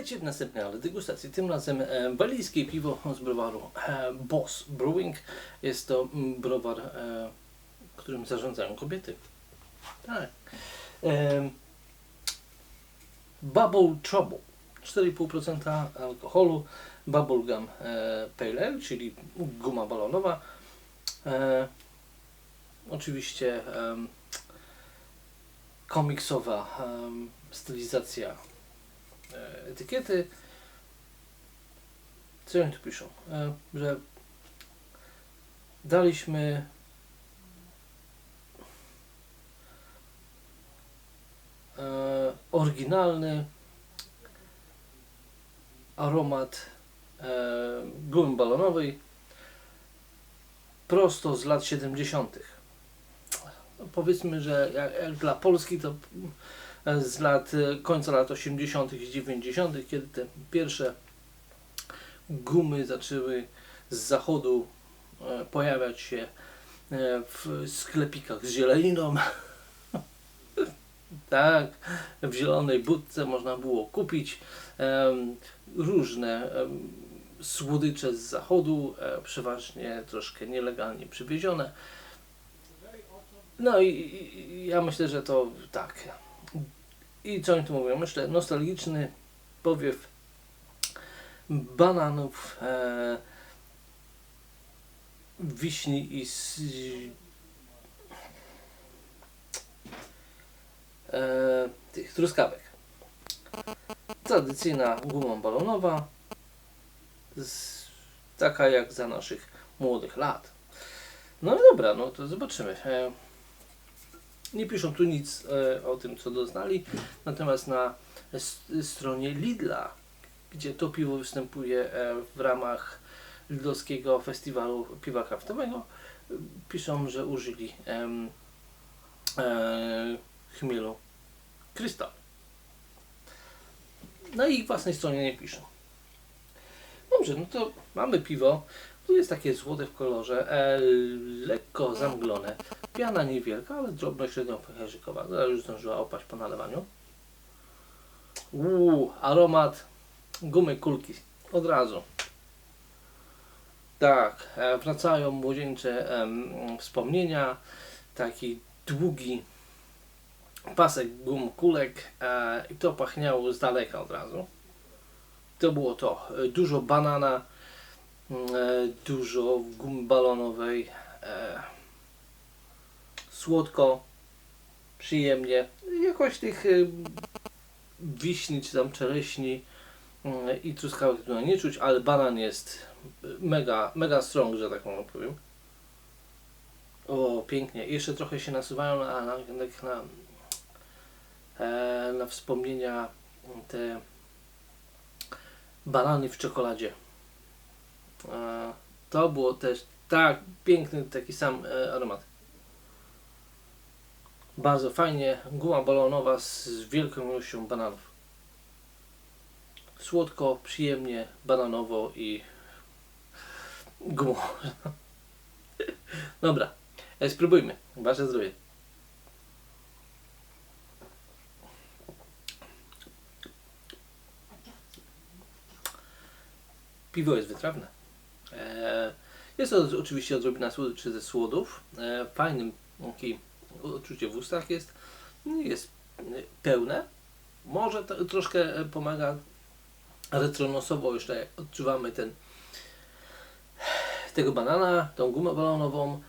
Witajcie w następnej ale degustacji. Tym razem e, walijskie piwo z browaru e, Boss Brewing. Jest to mm, browar, e, którym zarządzają kobiety. Tak. E, Bubble Trouble. 4,5% alkoholu. Bubblegum e, Pale Ale, czyli guma balonowa. E, oczywiście komiksowa stylizacja e, etykiety. Co oni tu piszą? E, że daliśmy e, oryginalny aromat e, gumy balonowej prosto z lat 70. No, powiedzmy, że jak, dla Polski to e, z lat e, końca lat 80. i 90., kiedy te pierwsze gumy zaczęły z zachodu e, pojawiać się e, w sklepikach z zieleniną. tak, w zielonej budce można było kupić różne słodycze z zachodu, e, przeważnie troszkę nielegalnie przywiezione. No i i ja myślę, że to tak. I co oni tu mówią? Jeszcze nostalgiczny powiew bananów, e, wiśni i s, e, tych truskawek. Tradycyjna guma balonowa, z, taka jak za naszych młodych lat. No i dobra, no to zobaczymy. E, nie piszą tu nic e, o tym, co doznali, natomiast na stronie Lidla, gdzie to piwo występuje e, w ramach Lidlowskiego Festiwalu Piwa Kraftowego, e, piszą, że użyli em, e, chmielu krystal. Na ich własnej stronie nie piszą. Dobrze, no to mamy piwo. Tu jest takie złote w kolorze, e, lekko zamglone. Piana niewielka, ale drobno średnio pęcherzykowa. Zaraz już zdążyła opaść po nalewaniu. Uuu, aromat gumy kulki. Od razu. Tak, e, wracają młodzieńcze wspomnienia. Taki długi pasek gum kulek e, i to pachniało z daleka od razu. To było to. E, Dużo banana, dużo gumy balonowej, e, słodko, przyjemnie. Jakoś tych e, wiśni czy tam czereśni mm, i truskawek tu nie czuć, ale banan jest e, mega, mega strong, że tak powiem. O, pięknie. Jeszcze trochę się nasuwają na, na, na, e, na wspomnienia te banany w czekoladzie. To było też tak piękny taki sam e, aromat. Bardzo fajnie. Guma balonowa z wielką ilością bananów. Słodko, przyjemnie, bananowo i gumowo. Dobra, e, spróbujmy. Wasze zdrowie. Piwo jest wytrawne. Jest to oczywiście odrobina słodyczy ze słodów. E, Fajnym taki odczucie w ustach jest. Jest e, pełne. Może to, troszkę e, pomaga retronosowo jeszcze odczuwamy ten tego banana, tą gumę balonową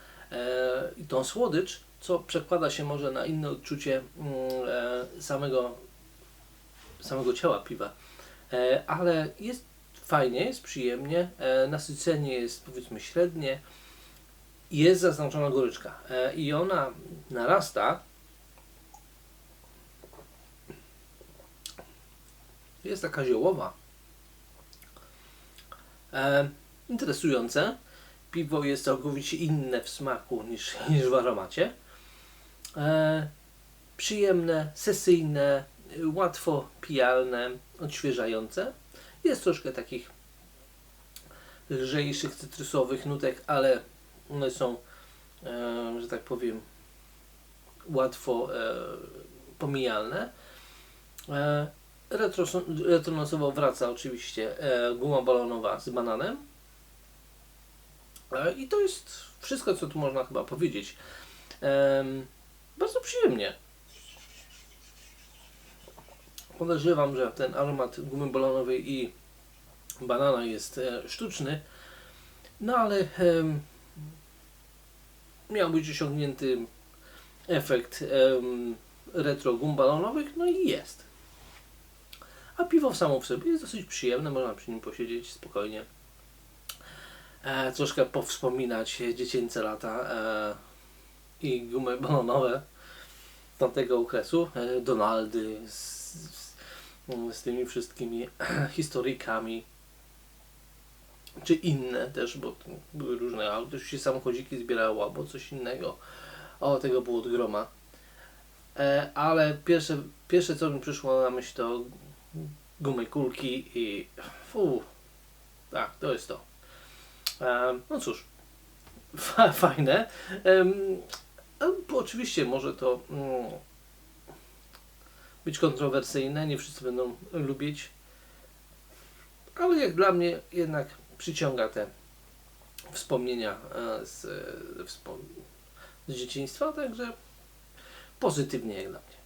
i tą słodycz, co przekłada się może na inne odczucie mm, samego, samego ciała piwa. Ale jest fajnie, jest przyjemnie, e, nasycenie jest powiedzmy średnie, jest zaznaczona goryczka e, i ona narasta. Jest taka ziołowa. E, interesujące. Piwo jest całkowicie inne w smaku niż, niż w aromacie. E, przyjemne, sesyjne, łatwo pijalne, odświeżające. Jest troszkę takich lżejszych, cytrusowych nutek, ale one są, e, że tak powiem, łatwo e, pomijalne. E, retro, retronosowo wraca oczywiście e, guma balonowa z bananem. E, I to jest wszystko, co tu można chyba powiedzieć. Em, bardzo przyjemnie. Podejrzewam, że ten aromat gumy balonowej i banana jest e, sztuczny, no ale em, miał być osiągnięty efekt em, retro gum balonowych, no i jest. A piwo samo w sobie jest dosyć przyjemne, można przy nim posiedzieć spokojnie. E, troszkę powspominać dziecięce lata e, i gumy balonowe tamtego okresu. E, Donaldy z, z, z tymi wszystkimi historykami. Czy inne też, bo były różne, albo też się samochodziki zbierało, albo coś innego. O, tego było od groma. E, ale pierwsze, pierwsze co mi przyszło na myśl to gumy kulki i fu, tak, to jest to. E, no cóż, fa, fajne. Bo oczywiście może to mm, być kontrowersyjne, nie wszyscy będą lubić, ale jak dla mnie jednak przyciąga te wspomnienia e, z, wspom- z dzieciństwa, także pozytywnie jak dla mnie.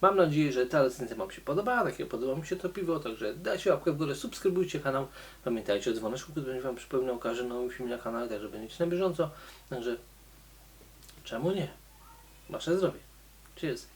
Mam nadzieję, że ta recenzja Wam się podobała, tak jak podoba mi się to piwo, także dajcie łapkę w górę, subskrybujcie kanał, pamiętajcie o dzwoneczku, który będzie Wam przypominał o każdym nowym filmie na kanale, także będziecie na bieżąco, także czemu nie? Wasze zdrowie. Cheers.